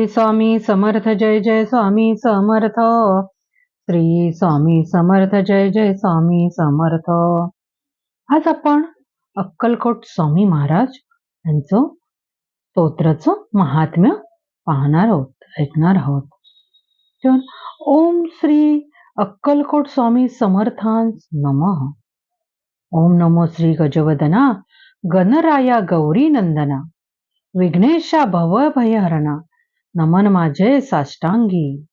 स्वामी समर्थ जय जय स्वामी समर्थ. श्री स्वामी समर्थ जय जय स्वामी समर्थ. आज आपण अक्कलकोट स्वामी महाराज यांचं स्तोत्राचं महात्म्य पाहणार आहोत ऐकणार आहोत. तर ओम श्री अक्कलकोट स्वामी समर्थांस नमः. ओम नमो श्री गजवदना गणराया गौरी नंदना विघ्नेशा भव भयहरणा नमन माझे साष्टांगी.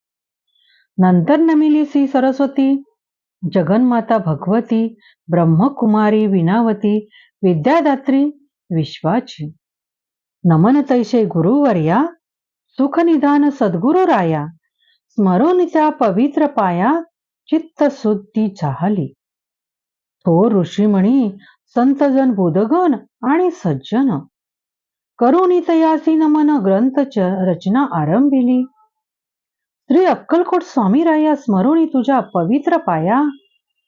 नंतर नमिली श्री सरस्वती जगन्माता भगवती ब्रह्मकुमारी विनावती विद्यादात्री विश्वाची. नमन तैसे गुरुवर्या सुखनिधान सद्गुरु राया स्मरून त्या पवित्र पाया चित्त शुद्धी चाहली. थोर ऋषीमणी संतजन बुधगण आणि सज्जन. करुणी तयासी नमन ग्रंथ च रचना आरंभिली. श्री अक्कलकोट स्वामी राया स्मरुणी तुझ्या पवित्र पाया.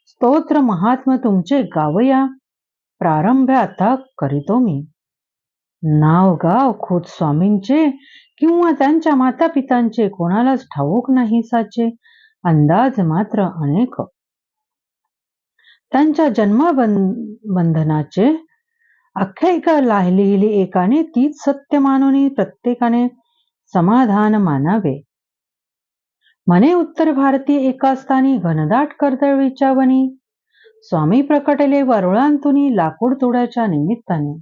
स्तोत्र महात्म तुमचे गावया. प्रारंभ आता करीतो मी. नाव गाव खुद स्वामींचे किंवा त्यांच्या माता पितांचे कोणालाच ठाऊक नाही साचे. अंदाज मात्र अनेक. त्यांच्या जन्मबंधनाचे आख्यायिका लिहिली एकाने तीच सत्य मानून प्रत्येकाने समाधान मानावे. मने उत्तर भारतीय एका स्थानी घनदाट कर्दळीच्या वनी स्वामी प्रकटले वरुळांतुनी लाकूड तोड्याच्या निमित्ताने.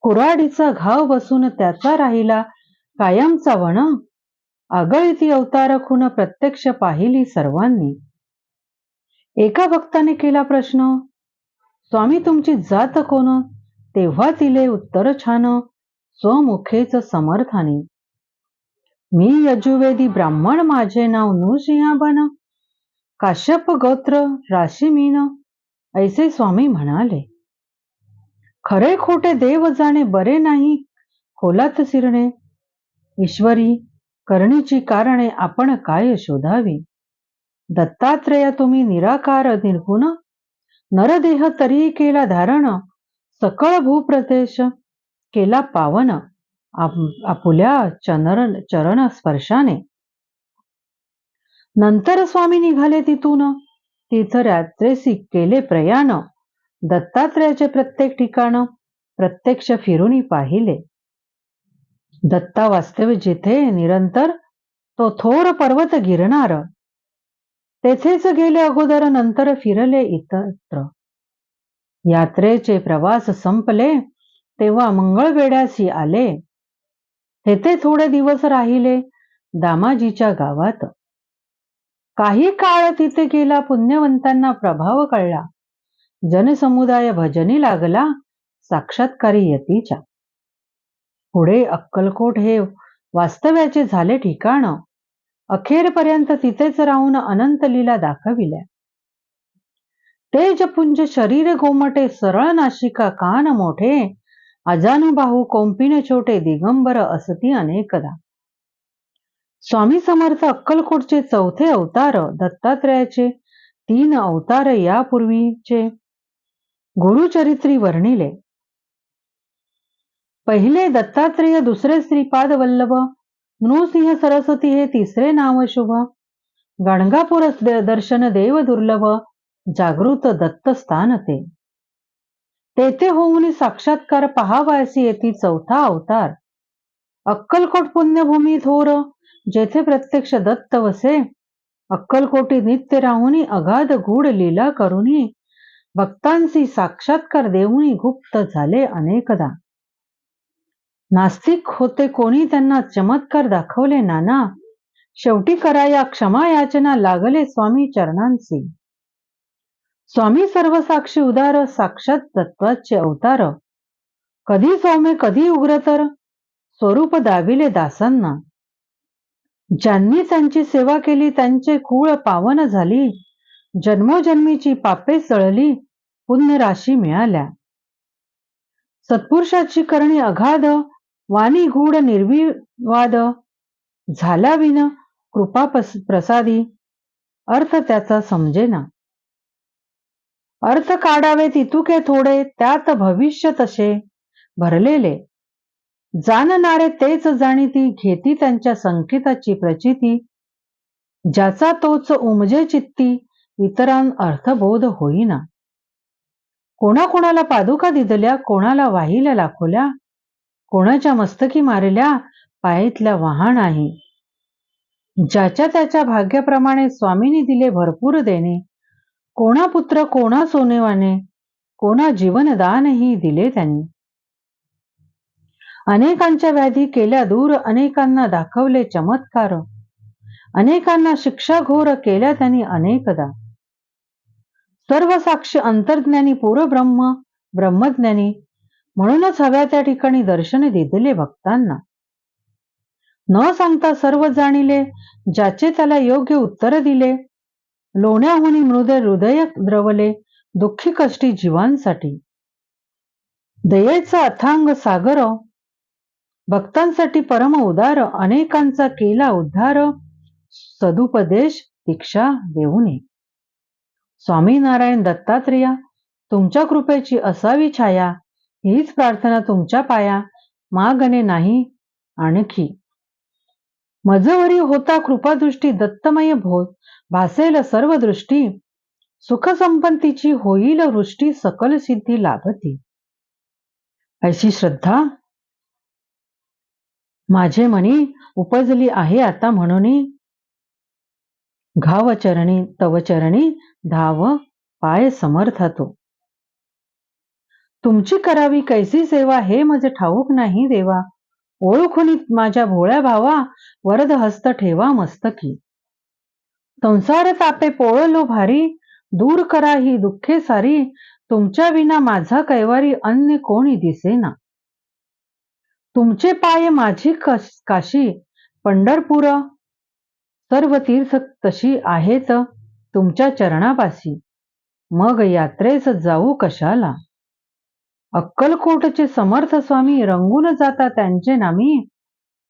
कुराडीचा घाव बसून त्याचा राहिला कायमचा वण. आगळीती अवतार खून प्रत्यक्ष पाहिली सर्वांनी. एका भक्ताने केला प्रश्न स्वामी तुमची जात कोण? तेव्हा तिले उत्तर छान स्वमुखेच समर्थाने. मी यजुवेदी ब्राह्मण माझे नाव नृसिंहा बन. काश्यप गोत्र राशी मीन. ऐसे स्वामी म्हणाले. खरे खोटे देव जाणे बरे नाही खोलात शिरणे ईश्वरी करणीची कारणे आपण काय शोधावी? दत्तात्रेय तुम्ही निराकार निर्गुण. नरदेह तरी केला धारण सकळ भूप्रदेश केला पावन आपुल्या चरण चरण स्पर्शाने. नंतर स्वामी निघाले तिथून तीर्थरात्रेसी केले प्रयाण दत्तात्रेयाचे प्रत्येक ठिकाण प्रत्यक्ष फिरूनी पाहिले. दत्ता वास्तव्य जिथे निरंतर तो थोर पर्वत गिरणार. तेथेच गेले अगोदर नंतर फिरले इतरत्र यात्रेचे प्रवास संपले तेव्हा मंगळवेड्यासी आले. तेथे थोडे दिवस राहिले दामाजीच्या गावात. काही काळ तिथे गेला पुण्यवंतांना प्रभाव कळला. जनसमुदाय भजनी लागला साक्षात्कारी यतीच्या. पुढे अक्कलकोट हे वास्तव्याचे झाले ठिकाण. अखेरपर्यंत तिथेच राहून अनंत लीला दाखविल्या. तेजपुंज शरीर गोमटे सरळ नाशिका कान मोठे अजानुबाहू कोंपिन छोटे दिगंबर असती अनेकदा. स्वामी समर्थ अक्कलकोटचे चौथे अवतार दत्तात्रयाचे तीन अवतार यापूर्वीचे गुरुचरित्री वर्णिले. पहिले दत्तात्रेय दुसरे श्रीपाद वल्लभ नृसिंह सरस्वती हे तिसरे नाव शुभ. गणगापूर दर्शन देव दुर्लभ जागृत दत्त स्थान ते. तेथे होऊन साक्षात्कार पहावायसी येथे चौथा अवतार. अक्कलकोट पुण्यभूमी थोर जेथे प्रत्यक्ष दत्त वसे. अक्कलकोटी नित्य राहुनी अगाध गूढ लीला करुनी. भक्तांशी साक्षात्कार देऊनी गुप्त झाले अनेकदा. नास्तिक होते कोणी त्यांना चमत्कार दाखवले नाना. शेवटी कराया क्षमा याचना लागले स्वामी चरणांसी स्वामी सर्वसाक्षी उदार साक्षात तत्वाचे अवतार. कधी सौम्य कधी उग्रतर स्वरूप दाविले दासांना. ज्यांनी त्यांची सेवा केली त्यांचे कुळ पावन झाली. जन्मोजन्मीची पापे सळली पुण्य राशी मिळाल्या. सत्पुरुषाची करणी अगाध वाणी गूढ निर्विवाद झाला विन कृपा प्रसादी. अर्थ त्याचा समजेना. अर्थ काढावे तितुके थोडे त्यात भविष्य तसे भरलेले. जाणणारे तेच जाणीती घेती त्यांच्या संकेताची प्रचिती. ज्याचा तोच उमजे चित्ती इतरां अर्थबोध होईना. कोणाकोणाला पादुका दिदल्या कोणाला वाहिल्या लाखोल्या कोणाच्या मस्तकी मारल्या? पायेतल्या वाहन आहे. ज्याच्या त्याच्या भाग्याप्रमाणे स्वामींनी दिले भरपूर देणे. कोणा पुत्र कोणा सोनेवाने कोणा जीवनदानही दिले त्यांनी. अनेकांच्या व्याधी केल्या दूर अनेकांना दाखवले चमत्कार. अनेकांना शिक्षा घोर केल्या त्यांनी अनेकदा. सर्व साक्षी अंतर्ज्ञानी ब्रह्म ब्रह्मज्ञानी म्हणूनच हव्या त्या ठिकाणी दर्शन दिले भक्तांना. न सांगता सर्व जाणिले ज्याचे त्याला योग्य उत्तर दिले लोण्याहून मृदय हृदय द्रवले दुःखी कष्टी जीवांसाठी. दयेचा अथांग सागर भक्तांसाठी परम उदार अनेकांचा केला उद्धार सदुपदेश दीक्षा देऊने. स्वामीनारायण दत्तात्रेया तुमच्या कृपेची असावी छाया हीच प्रार्थना तुमच्या पाया मागणे नाही आणखी. मजवरी होता कृपादृष्टी दत्तमय भोत भासेल सर्व दृष्टी सुखसंपत्तीची होईल वृष्टी सकल सिद्धी लाभती. अशी श्रद्धा माझे मनी उपजली आहे आता म्हणून घाव चरणी तव चरणी धाव पाय समर्थतो. तुमची करावी कैसी सेवा हे माझे ठाऊक नाही देवा. ओळखुनी माझ्या भोळ्या भावा वरद हस्त ठेवा मस्तकी. संसार तापे पोळलो भारी दूर करा ही दुःखे सारी तुमच्या विना माझा कैवारी अन्य कोणी दिसेना. तुमचे पाय माझी काशी पंढरपूर सर्व तीर्थ तशी आहेत तुमच्या चरणापाशी. मग यात्रेस जाऊ कशाला? अक्कलकोटचे समर्थ स्वामी रंगून जाता त्यांचे नामी.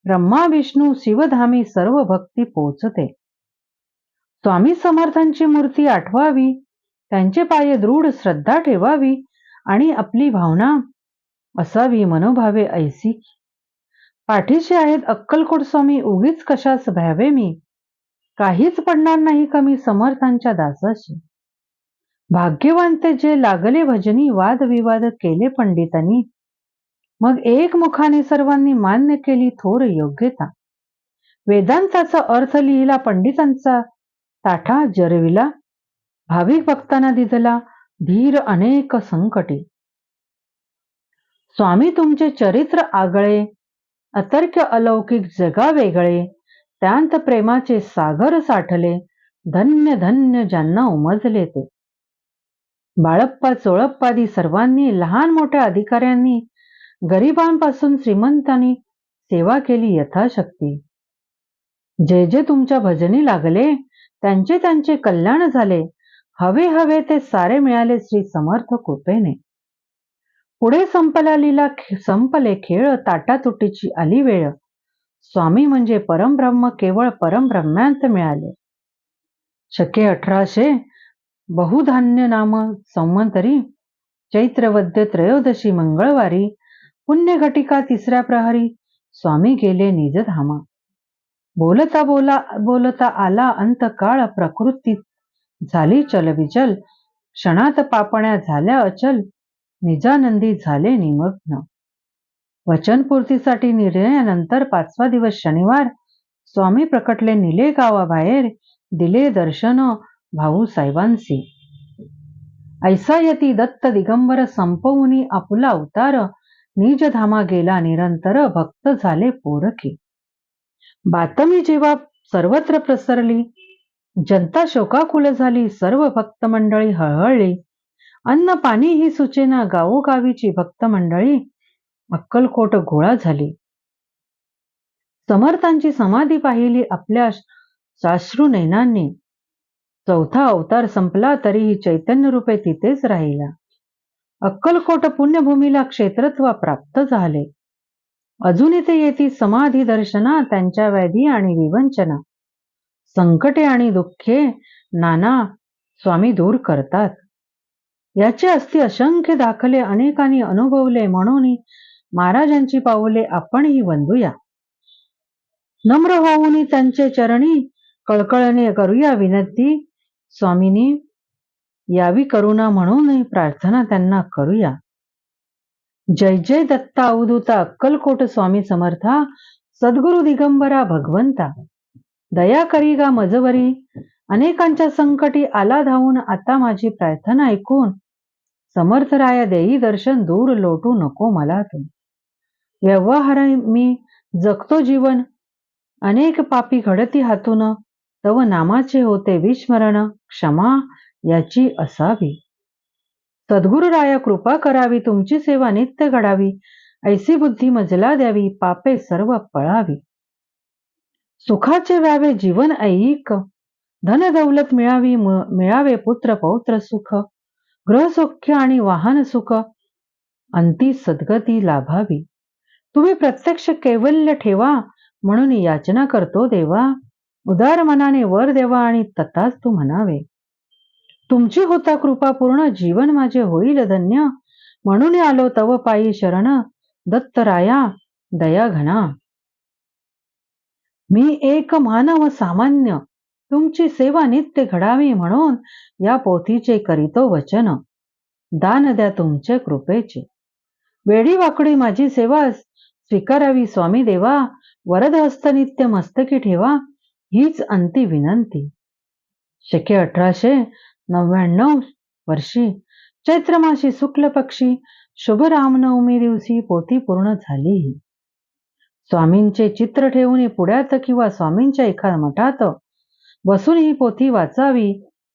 ब्रह्मा विष्णू शिवधामी सर्व भक्ती पोचते. स्वामी समर्थांची मूर्ती आठवावी त्यांचे पाये दृढ श्रद्धा ठेवावी आणि आपली भावना असावी मनोभावे ऐसी पाठीशी आहेत अक्कलकोट स्वामी उगीच कशास भ्यावे मी. काहीच पडणार नाही कमी समर्थांच्या दासाशी? भाग्यवंत जे लागले भजनी वादविवाद केले पंडितांनी. मग एक मुखाने सर्वांनी मान्य केली थोर योग्यता. वेदांताचा अर्थ लिहिला पंडितांचा ताठा जरविला भाविक भक्तांना दिदला धीर अनेक संकटे. स्वामी तुमचे चरित्र आगळे अतर्क्य अलौकिक जगा वेगळे त्यांत प्रेमाचे सागर साठले धन्य धन्य ज्यांना उमजले ते. बाळप्पा चोळप्पादी सर्वांनी लहान मोठ्या अधिकाऱ्यांनी गरिबांपासून श्रीमंतांनी सेवा केली यथाशक्ती. जे जे तुमच्या भजनी लागले त्यांचे त्यांचे कल्याण झाले. हवे हवे ते सारे मिळाले श्री समर्थ कृपेने. पुढे संपला लिला संपले खेळ ताटातुटीची आली वेळ स्वामी म्हणजे परमब्रह्म केवळ परमब्रह्मांत मिळाले. शके अठराशे बहुधान्य नाम संवंतरी चैत्रवद्य त्रयोदशी मंगळवारी पुण्यघटिका तिसऱ्या प्रहरी स्वामी गेले निजधामा. बोलता बोला बोलता आला अंत काळ प्रकृतीत झाली चलविचल क्षणात पापण्या झाल्या अचल निजानंदी झाले निमग्न. वचनपूर्तीसाठी निर्णयानंतर पाचवा दिवस शनिवार स्वामी प्रकटले निले गावाबाहेर दिले दर्शन भाऊ साहेबांसी ऐसा यती दत्त दिगंबर संपवुनी आपुला अवतार निजधामा गेला निरंतर भक्त झाले पोरकी बातमी जेव्हा सर्वत्र प्रसरली जनता शोकाकुल झाली सर्व भक्त मंडळी हळहळली. अन्न पाणी ही सूचना गावोगावीची भक्त मंडळी अक्कलकोट गोळा झाली. समर्थांची समाधी पाहिली आपल्या साश्रू नैनांनी चौथा अवतार संपला तरीही चैतन्य रूपे तिथेच राहिला. अक्कलकोट पुण्यभूमीला क्षेत्रत्व प्राप्त झाले. अजून इथे येती समाधी दर्शना त्यांच्या व्याधी आणि विवंचना. संकटे आणि दुःखे नाना स्वामी दूर करतात. याचे अस्ति असंख्य दाखले अनेकांनी अनुभवले म्हणून महाराजांची पाऊले आपणही वंदूया. नम्र होऊन त्यांचे चरणी कळकळणे करूया विनंती स्वामिनी यावी करुणा म्हणून प्रार्थना त्यांना करूया. जय जय दत्ता अवधूता अक्कलकोट स्वामी समर्था सद्गुरु दिगंबरा भगवंता. दया करी गा मजवरी अनेकांच्या संकटी आला धावून आता माझी प्रार्थना ऐकून. समर्थराया देई दर्शन दूर लोटू नको मला तू व्यवहार मी जगतो जीवन अनेक पापी घडती हातून. तव नामाचे होते विस्मरण क्षमा याची असावी. सद्गुरुराया कृपा करावी तुमची सेवा नित्य घडावी. ऐसी बुद्धी मजला द्यावी पापे सर्व पळावी. सुखाचे व्यावे जीवन ऐक. धन दौलत मिळावी मिळावे पुत्र पौत्र सुख. ग्रहसौख्य आणि वाहन सुख. अंती सद्गती लाभावी. तुम्ही प्रत्यक्ष कैवल्य ठेवा म्हणून याचना करतो देवा. उदार मनाने वर देवा आणि तथाच तू म्हणावे. तुमची होता कृपा पूर्ण जीवन माझे होईल धन्य. म्हणून आलो तव पायी शरण दत्तराया दया घना. मी एक मानव सामान्य तुमची सेवा नित्य घडावी म्हणून या पोथीचे करीतो वचन. दान द्या तुमचे कृपेचे. वेडी वाकडी माझी सेवा स्वीकारावी स्वामी देवा. वरद हस्त नित्य मस्तकी ठेवा. हीच अंती विनंती. शके अठराशे नव्याण्णव वर्षी चैत्रमाशी शुक्ल पक्षी शुभ रामनवमी दिवशी पोथी पूर्ण झाली स्वामींचे चित्र ठेवून पुढ्यात किंवा स्वामींच्या एखाद्या मठात बसून ही पोथी वाचावी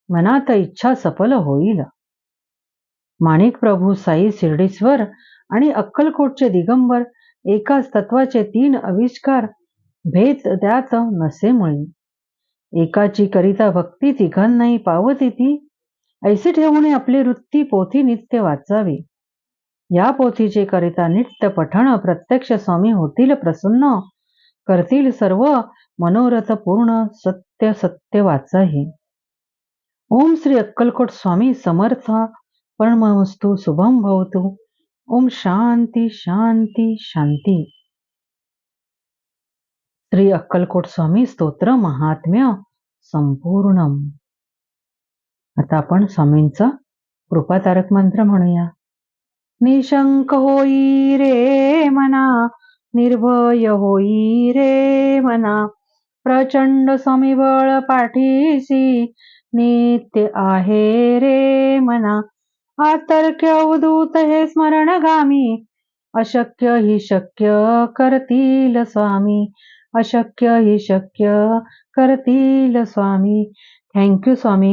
मनात इच्छा सफल होईल. माणिक प्रभू साई शिर्डीश्वर आणि अक्कलकोटचे दिगंबर एकाच तत्वाचे तीन आविष्कार भेद त्यात नसेमुळे एकाची करिता भक्ती तिघांनाही पावती ती. ऐसे ठेवून आपली वृत्ती पोथी नित्य वाचावी. या पोथीचे करिता नित्य पठण प्रत्यक्ष स्वामी होतील प्रसन्न. करतील सर्व मनोरथ पूर्ण सत्य सत्य वाचाही. ओम श्री अक्कलकोट स्वामी समर्थ. परमस्तु शुभम भवतु. ओम शांती शांती शांती. श्री अक्कलकोट स्वामी स्तोत्र महात्म्य संपूर्ण आता आपण स्वामींचा कृपातारक मंत्र म्हणूया. निशंक होई रे मना निर्भय होई रे मना प्रचंड समिबळ पाठीसी नित्य आहे रे मना. आतर्क्य अवधूत हे स्मरणगामी अशक्य हि शक्य करतील स्वामी. अशक्य हे शक्य करतील स्वामी. थँक्यू स्वामी.